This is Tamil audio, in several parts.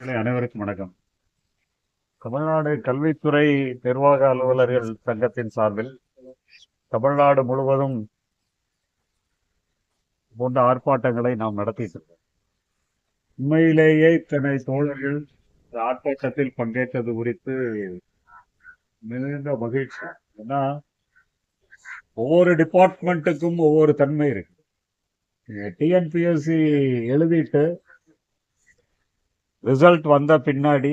அனைவருக்கும் வணக்கம். தமிழ்நாடு கல்வித்துறை நிர்வாக அலுவலர்கள் சங்கத்தின் சார்பில் தமிழ்நாடு முழுவதும் போன்ற ஆர்ப்பாட்டங்களை நாம் நடத்திட்டு உண்மையிலேயே இத்தனை தோழர்கள் இந்த ஆர்ப்பாட்டத்தில் பங்கேற்றது குறித்து மிகுந்த மகிழ்ச்சி. ஏன்னா ஒவ்வொரு டிபார்ட்மெண்ட்டுக்கும் ஒவ்வொரு தன்மை இருக்கு. டிஎன்பிஎஸ்சி எழுதிட்டு ரிசல்ட் வந்த பின்னாடி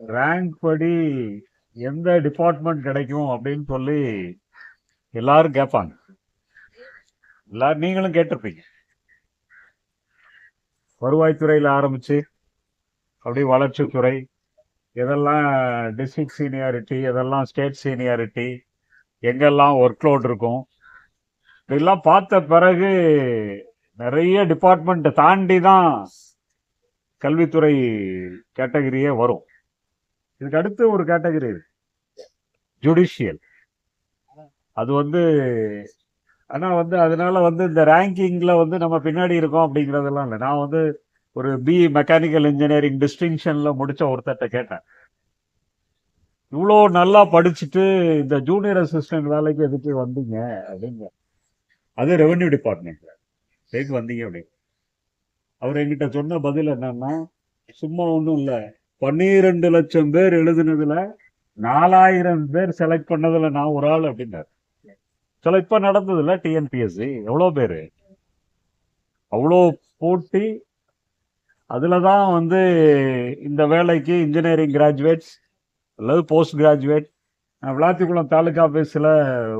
ரேங்க் படி எந்த டிபார்ட்மெண்ட் கிடைக்கும் அப்படின்னு சொல்லி எல்லாரும் கேட்பாங்க. எல்லாரும் நீங்களும் கேட்டிருப்பீங்க. வருவாய்த்துறையில் ஆரம்பித்து அப்படி வளர்ச்சித்துறை இதெல்லாம் டிஸ்ட்ரிக்ட் சீனியாரிட்டி இதெல்லாம் ஸ்டேட் சீனியாரிட்டி எங்கெல்லாம் ஒர்க் லோட் இருக்கும் இதெல்லாம் பார்த்த பிறகு நிறைய டிபார்ட்மெண்ட்டை தாண்டி தான் கல்வித்துறை கேட்டகரியே வரும். இதுக்கு அடுத்து ஒரு கேட்டகரி ஜுடிஷியல் அது வந்து ஆனால் வந்து அதனால வந்து இந்த ரேங்கிங்கில் வந்து நம்ம பின்னாடி இருக்கோம் அப்படிங்கறதெல்லாம் இல்லை. நான் வந்து ஒரு பி மெக்கானிக்கல் இன்ஜினியரிங் டிஸ்டிங்ஷனில் முடித்த ஒருத்தர்கிட்ட கேட்டேன். இவ்வளோ நல்லா படிச்சுட்டு இந்த ஜூனியர் அசிஸ்டன்ட் வேலைக்கு எதுக்கு வந்தீங்க அப்படிங்க அது ரெவென்யூ டிபார்ட்மெண்ட்ல எதுக்கு வந்தீங்க அப்படின்னு. அவர் என்கிட்ட சொன்ன பதில் என்னன்னா சும்மா ஒன்றும் இல்லை. பன்னிரெண்டு லட்சம் பேர் எழுதுனதுல நாலாயிரம் பேர் செலக்ட் பண்ணதுல நான் ஒரு ஆள் அப்படின்னாரு. சில இப்போ நடந்ததுல டிஎன்பிஎஸ்சி எவ்வளோ பேர்? அவ்வளோ போட்டி. அதில் தான் வந்து இந்த வேலைக்கு இன்ஜினியரிங் கிராஜுவேட்ஸ் அல்லது போஸ்ட் கிராஜுவேட் விளாத்திக்குளம் தாலுகா ஆஃபீஸில்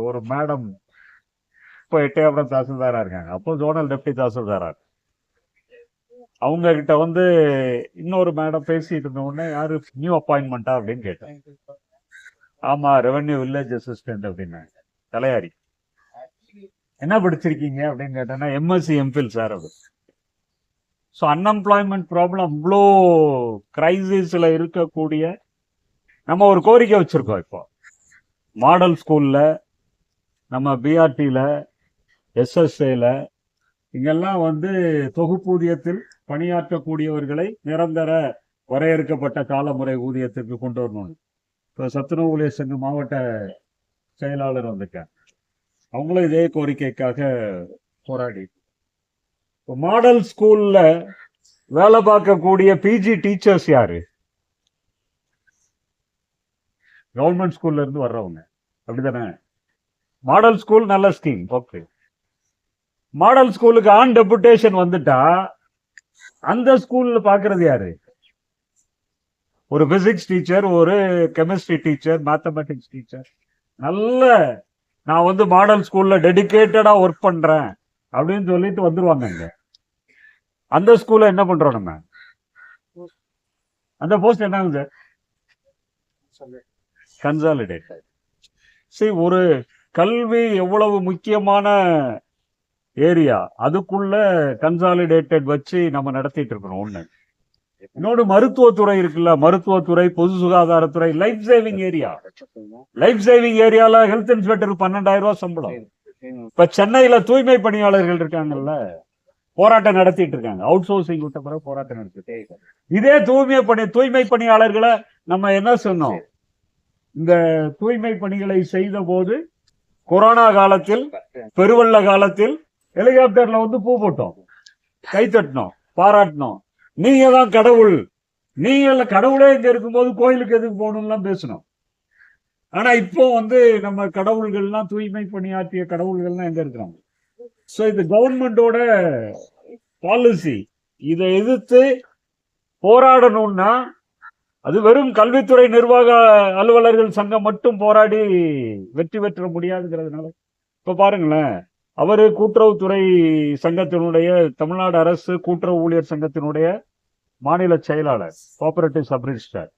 ஒரு மேடம் இப்போ எட்டயபுரம் தாசில்தாராக இருக்காங்க. அப்போ ஜோனல் டெப்டி தாசில்தாராக அவங்க கிட்ட வந்து இன்னொரு மேடம் பேசிட்டு இருந்த உடனே யாரு நியூ அப்பாயின்மெண்ட்டா அப்படின்னு கேட்டேன். ஆமா ரெவென்யூ வில்லேஜ் அசிஸ்டன்ட் அப்படின்னாங்க. தலையாரி. என்ன படிச்சிருக்கீங்க? அப்படின்னு கேட்டேன்னா எம்எஸ்சி எம்ஃபில் சார் அது ஸோ அன்எம்ப்ளாய்மெண்ட் ப்ராப்ளம் இவ்வளோ கிரைசிஸில் இருக்கக்கூடிய நம்ம ஒரு கோரிக்கை வச்சிருக்கோம் இப்போ. மாடல் ஸ்கூலில் நம்ம பிஆர்டியில் எஸ்எஸ்ஏல இங்கெல்லாம் வந்து தொகுப்பூதியத்தில் பணியாற்றக்கூடியவர்களை நிரந்தர வரையறுக்கப்பட்ட காலமுறை ஊதியத்திற்கு கொண்டு வரணும். இப்போ சத்துணவு ஊழியர் சங்க மாவட்ட செயலாளர் வந்திருக்காங்க அவங்களும் இதே கோரிக்கைக்காக போராடி. இப்போ மாடல் ஸ்கூலில் வேலை பார்க்கக்கூடிய பிஜி டீச்சர்ஸ் யாரு? கவர்மெண்ட் ஸ்கூல்ல இருந்து வர்றவங்க. அப்படிதானே? மாடல் ஸ்கூல் நல்ல ஸ்கீம் ஓகே மாடல் ஸ்கூலுக்கு ஆன் டெபுடேஷன் வந்துட்டா அந்த ஸ்கூல்ல பாக்குறது யாரு? ஒரு பிசிக்ஸ் டீச்சர் ஒரு கெமிஸ்ட்ரி டீச்சர் மேத்தமெட்டிக்ஸ் டீச்சர் நல்ல நான் வந்து மாடல் ஸ்கூல்ல டெடிகேட்டடா ஒர்க் பண்றேன் அப்படின்னு சொல்லிட்டு வந்துருவாங்க இங்க. அந்த ஸ்கூல்ல என்ன பண்றோம் நம்ம? அந்த போஸ்ட் என்னங்க சார் கன்சாலிடேட் சரி ஒரு கல்வி எவ்வளவு முக்கியமான ஏரியா அதுக்குள்ள கன்சாலிடேட்டட் வச்சு நம்ம நடத்திட்டு இருக்கிறோம் ஒன்று இன்னொரு மருத்துவத்துறை இருக்குல்ல மருத்துவத்துறை பொது சுகாதாரத்துறை life saving area life saving ஏரியால ஹெல்த் இன்ஸ்பெக்டருக்கு பன்னெண்டாயிரம் ரூபாய் சம்பளம். இப்ப சென்னையில தூய்மை பணியாளர்கள் இருக்காங்கல்ல போராட்டம் நடத்திட்டு இருக்காங்க. அவுட் சோர்சிங் விட்ட பிறகு போராட்டம் நடத்திட்டு இதே தூய்மை பணி தூய்மை பணியாளர்களை நம்ம என்ன சொன்னோம்? இந்த தூய்மை பணிகளை செய்த போது கொரோனா காலத்தில் பெருவள்ள காலத்தில் ஹெலிகாப்டர்ல வந்து பூ போட்டோம். கை தட்டினோம். பாராட்டினோம். நீங்க தான் கடவுள். நீங்க கடவுளே இங்க இருக்கும்போது கோயிலுக்கு எதுக்கு போகணும்லாம் பேசணும் ஆனா இப்போ வந்து நம்ம கடவுள்கள்லாம் தூய்மை பணியாற்றிய கடவுள்கள்லாம் எங்க இருக்கிறாங்க? ஸோ இது கவர்மெண்டோட பாலிசி இதை எதிர்த்து போராடணும்னா அது வெறும் கல்வித்துறை நிர்வாக அலுவலர்கள் சங்கம் மட்டும் போராடி வெற்றி பெற்ற முடியாதுங்கிறதுனால. இப்ப பாருங்களேன். அவர் கூட்டுறவுத்துறை சங்கத்தினுடைய தமிழ்நாடு அரசு கூட்டுறவு ஊழியர் சங்கத்தினுடைய மாநில செயலாளர் கோஆபரேட்டிவ் சப் ரிஜிஸ்டர்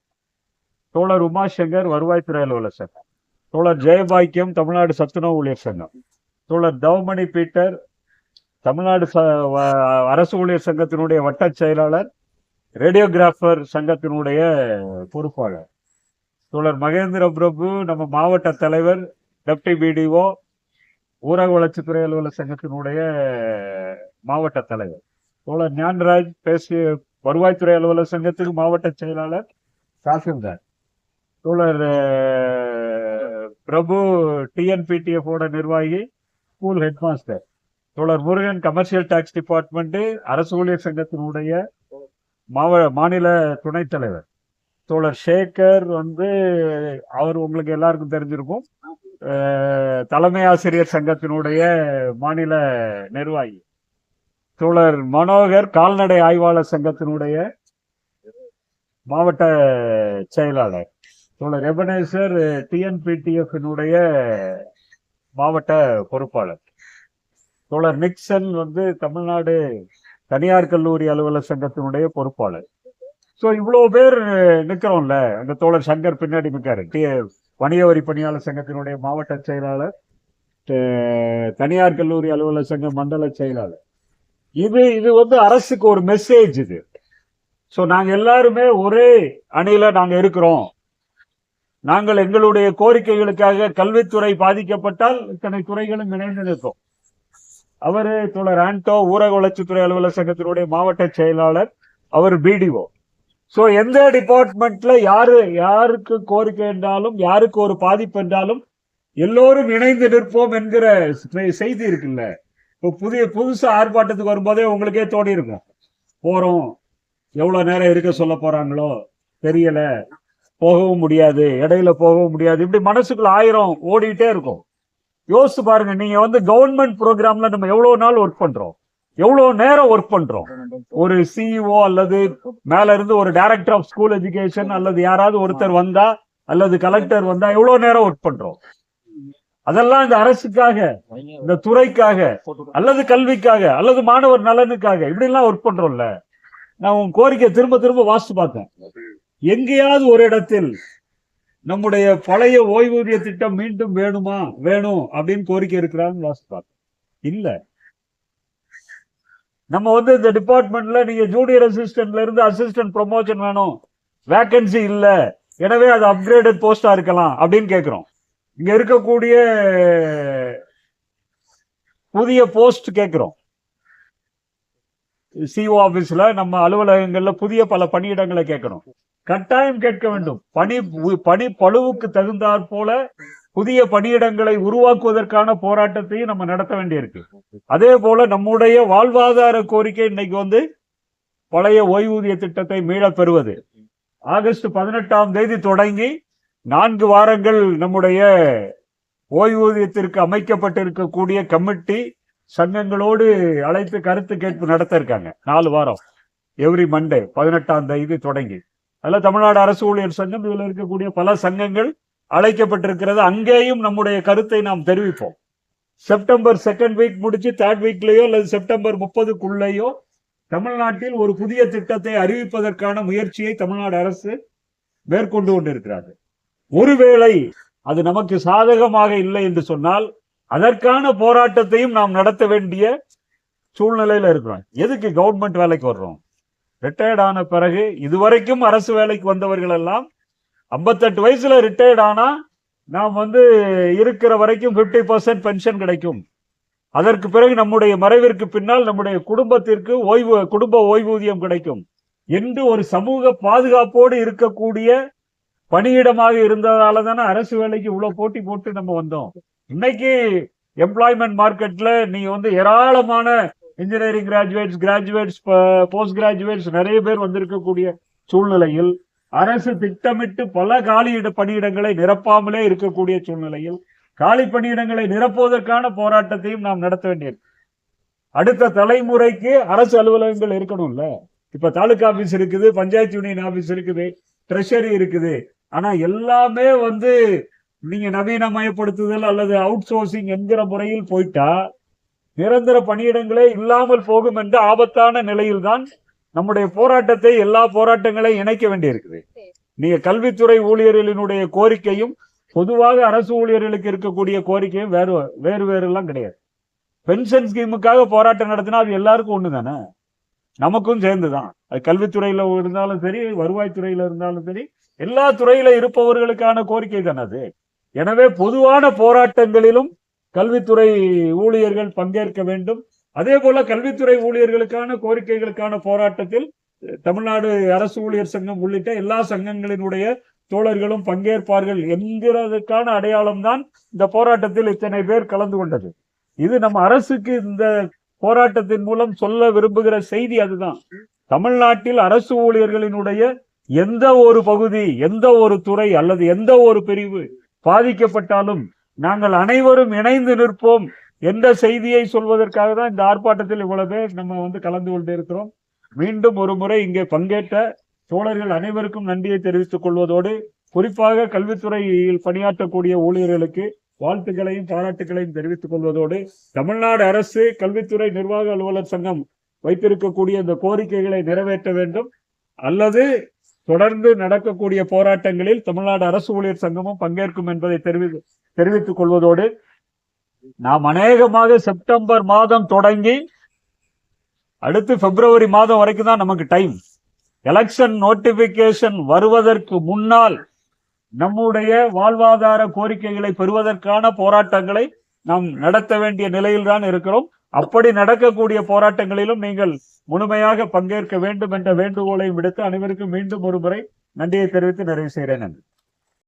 தோழர் உமாசங்கர் வருவாய்த்துறை அலுவலர் தோழர் ஜெயபாக்கியம் தமிழ்நாடு சத்துணவு ஊழியர் சங்கம். தோழர் தவமணி பீட்டர் தமிழ்நாடு ச- அரசு ஊழியர் சங்கத்தினுடைய வட்ட செயலாளர் ரேடியோகிராஃபர் சங்கத்தினுடைய பொறுப்பாளர். தோழர் மகேந்திர பிரபு நம்ம மாவட்ட தலைவர் டெப்டி பிடிஓ ஊரக வளர்ச்சித்துறை அலுவலர் சங்கத்தினுடைய மாவட்ட தலைவர். தோழர் ஞானராஜ் பேசிய வருவாய்த்துறை அலுவலர் சங்கத்துக்கு மாவட்ட செயலாளர் தாசில்தார் தோழர் பிரபு டிஎன்பிடிஎஃப்ஓட நிர்வாகி ஸ்கூல் ஹெட்மாஸ்டர். தோழர் முருகன் கமர்ஷியல் டாக்ஸ் டிபார்ட்மெண்ட்டு அரசு ஊழியர் சங்கத்தினுடைய மாவ மாநில துணைத் தலைவர். தோழர் சேகர் வந்து அவர் உங்களுக்கு எல்லாருக்கும் தெரிஞ்சிருக்கும். தலைமை ஆசிரியர் சங்கத்தினுடைய மாநில நிர்வாகி. தோழர் மனோகர் கால்நடை ஆய்வாளர் சங்கத்தினுடைய மாவட்ட செயலாளர். தோழர் எபனேசர் டிஎன்பிடிஎஃபினுடைய மாவட்ட பொறுப்பாளர். தோழர் நிக்சன் வந்து தமிழ்நாடு தனியார் கல்லூரி அலுவலர் சங்கத்தினுடைய பொறுப்பாளர். ஸோ இவ்வளோ பேர் நிற்கிறோம்ல அந்த தோழர் சங்கர் பின்னாடி நிற்காரு டிஎஃப் வணிக வரி பணியாளர் சங்கத்தினுடைய மாவட்ட செயலாளர் தனியார் கல்லூரி அலுவலர் சங்க மண்டல செயலாளர். இது இது வந்து அரசுக்கு ஒரு மெசேஜ் இது. ஸோ நாங்கள் எல்லாருமே ஒரே அணியில் நாங்கள் இருக்கிறோம். நாங்கள் எங்களுடைய கோரிக்கைகளுக்காக கல்வித்துறை பாதிக்கப்பட்டால் இத்தனை துறைகளும் இணைந்து நிற்கும். அவர் தோழர் ஆண்டோ ஊரக வளர்ச்சித்துறை அலுவலர் சங்கத்தினுடைய மாவட்ட செயலாளர் அவர் பிடிஓ சோ எந்த டிபார்ட்மெண்ட்ல யாரு யாருக்கு கோரிக்கை என்றாலும் யாருக்கு ஒரு பாதிப்பு என்றாலும் எல்லோரும் இணைந்து நிற்போம் என்கிற செய்தி இருக்குல்ல. இப்போ புதிய புதுசு ஆர்ப்பாட்டத்துக்கு வரும்போதே உங்களுக்கே தோணி இருக்கும். போறோம். எவ்வளவு நேரம் இருக்க சொல்ல போறாங்களோ? தெரியல. போகவும் முடியாது. இடையில போகவும் முடியாது. இப்படி மனசுக்குள்ள ஆயிரம் ஓடிட்டே இருக்கும். யோசிச்சு பாருங்க நீங்க வந்து கவர்மெண்ட் ப்ரோக்ராம்ல நம்ம எவ்வளவு நாள் ஒர்க் பண்றோம்? எவ்வளவு நேரம் ஒர்க் பண்றோம்? ஒரு சிஇஓ அல்லது மேல இருந்து ஒரு டைரக்டர் ஆஃப் ஸ்கூல் எஜுகேஷன் அல்லது யாராவது ஒருத்தர் வந்தா அல்லது கலெக்டர் வந்தா எவ்வளவு நேரம் ஒர்க் பண்றோம்? அதெல்லாம் இந்த அரசுக்காக இந்த துறைக்காக அல்லது கல்விக்காக அல்லது மாணவர் நலனுக்காக இப்படி எல்லாம் ஒர்க் பண்றோம்ல. நான் உன் கோரிக்கை திரும்ப திரும்ப வாசித்து பார்த்தேன் எங்கேயாவது ஒரு இடத்தில் நம்முடைய பழைய ஓய்வூதிய திட்டம் மீண்டும் வேணுமா? வேணும் அப்படின்னு கோரிக்கை இருக்கிறான்னு வாசித்து பார்த்தேன் இல்லை. நம்ம வந்து இந்த டிபார்ட்மெண்ட்ல நீங்க ஜூனியர் அசிஸ்டன்ட்ல இருந்து அசிஸ்டன்ட் ப்ரொமோஷன் வேணும். வேக்கன்சி இல்ல. எனவே அது அப்கிரேடட் போஸ்டா இருக்கலாம் அப்படின்னு கேக்குறோம். இங்க இருக்கக்கூடிய புதிய போஸ்ட் கேட்குறோம் சிஓ ஆபீஸ்ல நம்ம அலுவலகங்கள்ல புதிய பல பணியிடங்களை கேட்கணும் கட்டாயம் கேட்க வேண்டும். பணி பணி பளுவுக்கு தகுந்தாற் போல புதிய பணியிடங்களை உருவாக்குவதற்கான போராட்டத்தையும் நம்ம நடத்த வேண்டியிருக்கு. அதே போல நம்முடைய வாழ்வாதார கோரிக்கை இன்னைக்கு வந்து பழைய ஓய்வூதிய திட்டத்தை மீளப் பெறுவது. ஆகஸ்ட் பதினெட்டாம் தேதி தொடங்கி நான்கு வாரங்கள் நம்முடைய ஓய்வூதியத்திற்கு அமைக்கப்பட்டிருக்கக்கூடிய கமிட்டி சங்கங்களோடு அழைத்து கருத்து கேட்பு நடத்த இருக்காங்க நாலு வாரம். எவ்ரி மண்டே பதினெட்டாம் தேதி தொடங்கி. அதில் தமிழ்நாடு அரசு ஊழியர் சங்கம் இதில் இருக்கக்கூடிய பல சங்கங்கள் அழைக்கப்பட்டிருக்கிறது. அங்கேயும் நம்முடைய கருத்தை நாம் தெரிவிப்போம். செப்டம்பர் செகண்ட் வீக் முடிச்சு தேர்ட் வீக்லேயோ அல்லது செப்டம்பர் முப்பதுக்குள்ளேயோ தமிழ்நாட்டில் ஒரு புதிய திட்டத்தை அறிவிப்பதற்கான முயற்சியை தமிழ்நாடு அரசு மேற்கொண்டு கொண்டிருக்கிறார்கள் ஒருவேளை அது நமக்கு சாதகமாக இல்லை என்று சொன்னால் அதற்கான போராட்டத்தையும் நாம் நடத்த வேண்டிய சூழ்நிலையில இருக்கிறோம். எதுக்கு கவர்மெண்ட் வேலைக்கு வர்றோம்? ரிட்டையர்ட் ஆன பிறகு இதுவரைக்கும் அரசு வேலைக்கு வந்தவர்கள் எல்லாம் ஐம்பத்தெட்டு வயசுல ரிட்டையர்ட் ஆனா நாம் வந்து இருக்கிற வரைக்கும் 50% பர்சன்ட் பென்ஷன் கிடைக்கும். அதற்கு பிறகு நம்முடைய மறைவிற்கு பின்னால் நம்முடைய குடும்பத்திற்கு ஓய்வு குடும்ப ஓய்வூதியம் கிடைக்கும். என்று ஒரு சமூக பாதுகாப்போடு இருக்கக்கூடிய பணியிடமாக இருந்ததால தானே அரசு வேலைக்கு இவ்வளவு போட்டி போட்டு நம்ம வந்தோம். இன்னைக்கு எம்ப்ளாய்மெண்ட் மார்க்கெட்ல நீங்க வந்து ஏராளமான engineering graduates graduates post graduates நிறைய பேர் வந்திருக்கக்கூடிய சூழ்நிலையில் அரசு திட்டமிட்டு பல காலியிட பணியிடங்களை நிரப்பாமலே இருக்கக்கூடிய சூழ்நிலையில் காலி பணியிடங்களை நிரப்புவதற்கான போராட்டத்தையும் நாம் நடத்த வேண்டியிருக்கு அடுத்த தலைமுறைக்கு அரசு அலுவலகங்கள் இருக்கணும்ல. இப்ப தாலுகா ஆபீஸ் இருக்குது பஞ்சாயத்து யூனியன் ஆபீஸ் இருக்குது ட்ரெஷரி இருக்குது. ஆனா எல்லாமே வந்து நீங்க நவீனமயப்படுத்துதல் அல்லது அவுட் சோர்சிங் என்கிற முறையில் போயிட்டா நிரந்தர பணியிடங்களே இல்லாமல் போகும் என்ற ஆபத்தான நிலையில்தான் நம்முடைய போராட்டத்தை எல்லா போராட்டங்களையும் இணைக்க வேண்டியிருக்குது. நீங்க கல்வித்துறை ஊழியர்களினுடைய கோரிக்கையும் பொதுவாக அரசு ஊழியர்களுக்கு இருக்கக்கூடிய கோரிக்கையும் வேறு வேறு வேறு எல்லாம் கிடையாது. பென்ஷன் ஸ்கீமுக்காக போராட்டம் நடத்தினா அது எல்லாருக்கும் ஒண்ணு தானே நமக்கும் சேர்ந்துதான். அது கல்வித்துறையில இருந்தாலும் சரி வருவாய்த்துறையில இருந்தாலும் சரி எல்லா துறையில இருப்பவர்களுக்கான கோரிக்கை தானே அது. எனவே பொதுவான போராட்டங்களிலும் கல்வித்துறை ஊழியர்கள் பங்கேற்க வேண்டும். அதே போல கல்வித்துறை ஊழியர்களுக்கான கோரிக்கைகளுக்கான போராட்டத்தில் தமிழ்நாடு அரசு ஊழியர் சங்கம் உள்ளிட்ட எல்லா சங்கங்களினுடைய தோழர்களும் பங்கேற்பார்கள் என்கிறதுக்கான அடையாளம் தான் இந்த போராட்டத்தில் இத்தனை பேர் கலந்து கொண்டது. இது நம்ம அரசுக்கு இந்த போராட்டத்தின் மூலம் சொல்ல விரும்புகிற செய்தி அதுதான். தமிழ்நாட்டில் அரசு ஊழியர்களினுடைய எந்த ஒரு பகுதி எந்த ஒரு துறை அல்லது எந்த ஒரு பிரிவு பாதிக்கப்பட்டாலும் நாங்கள் அனைவரும் இணைந்து நிற்போம். எந்த செய்தியை சொல்வதற்காக தான் இந்த ஆர்ப்பாட்டத்தில் இவ்வளவு நம்ம வந்து கலந்து கொண்டு இருக்கிறோம். மீண்டும் ஒரு முறை இங்கே பங்கேற்ற தோழர்கள் அனைவருக்கும் நன்றியை தெரிவித்துக் கொள்வதோடு குறிப்பாக கல்வித்துறையில் பணியாற்றக்கூடிய ஊழியர்களுக்கு வாழ்த்துக்களையும் பாராட்டுகளையும் தெரிவித்துக் கொள்வதோடு தமிழ்நாடு அரசு கல்வித்துறை நிர்வாக அலுவலர் சங்கம் வைத்திருக்கக்கூடிய இந்த கோரிக்கைகளை நிறைவேற்ற வேண்டும். அல்லது தொடர்ந்து நடக்கக்கூடிய போராட்டங்களில் தமிழ்நாடு அரசு ஊழியர் சங்கமும் பங்கேற்கும் என்பதை தெரிவி தெரிவித்துக் கொள்வதோடு நாம் அநேகமாக செப்டம்பர் மாதம் தொடங்கி அடுத்து பிப்ரவரி மாதம் வரைக்கும் தான் நமக்கு டைம் எலெக்ஷன் நோட்டிபிகேஷன் வருவதற்கு முன்னால் நம்முடைய வாழ்வாதார கோரிக்கைகளை பெறுவதற்கான போராட்டங்களை நாம் நடத்த வேண்டிய நிலையில்தான் இருக்கிறோம். அப்படி நடக்கக்கூடிய போராட்டங்களிலும் நீங்கள் முழுமையாக பங்கேற்க வேண்டும் என்ற வேண்டுகோளையும் விடுத்து அனைவருக்கும் மீண்டும் ஒரு முறை நன்றியை தெரிவித்து நிறைவு செய்கிறேன். நன்றி.